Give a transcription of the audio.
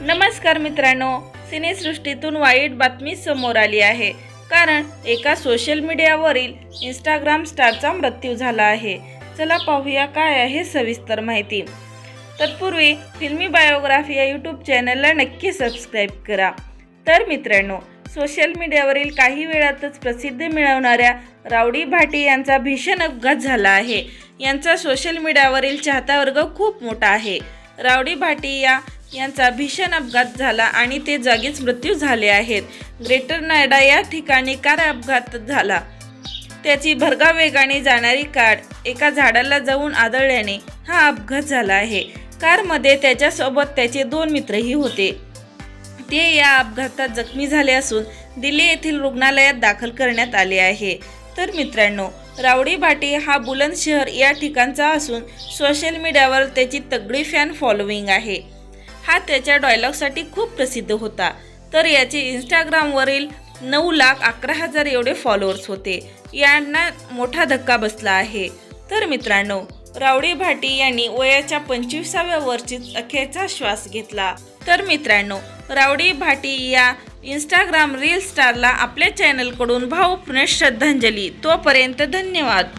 नमस्कार मित्रांनो सिनेसृष्टीतून वाईट बातमी समोर आली आहे. कारण एका सोशल मीडियावरील इंस्टाग्राम स्टारचा मृत्यू झाला आहे. चला पाहूया काय आहे सविस्तर माहिती. तत्पूर्वी फिल्मी बायोग्राफी या यूट्यूब चॅनलला नक्की सबस्क्राईब करा. तर मित्रांनो सोशल मीडियावरील काही वेळातच प्रसिद्धी मिळवणाऱ्या रावडी भाटी यांचा भीषण अपघात झाला आहे. यांचा सोशल मीडियावरील चाहता वर्ग खूप मोठा आहे. रावडी भाटी या यांचा भीषण अपघात झाला आणि ते जागीच मृत्यू झाले आहेत. ग्रेटर नोएडा या ठिकाणी कार अपघात झाला. त्याची भरगाव वेगाने जाणारी कार एका झाडाला जाऊन आदळल्याने हा अपघात झाला आहे. कारमध्ये त्याच्यासोबत त्याचे दोन मित्रही होते. ते या अपघातात जखमी झाले असून दिल्ली येथील रुग्णालयात दाखल करण्यात आले आहे. तर मित्रांनो रावडी भाटी हा बुलंदशहर या ठिकाणचा असून सोशल मीडियावर त्याची तगडी फॅन फॉलोविंग आहे. हा त्याच्या डायलॉगसाठी खूप प्रसिद्ध होता. तर याचे इंस्टाग्रामवरील नऊ लाख अकरा हजार एवढे फॉलोअर्स होते. यांना मोठा धक्का बसला आहे. तर मित्रांनो रावडी भाटी यांनी वयाच्या पंचवीसाव्या वर्षीच अखेरचा श्वास घेतला. तर मित्रांनो रावडी भाटी या इंस्टाग्राम रील स्टारला आपल्या चॅनलकडून भावपूर्ण श्रद्धांजली. तोपर्यंत धन्यवाद.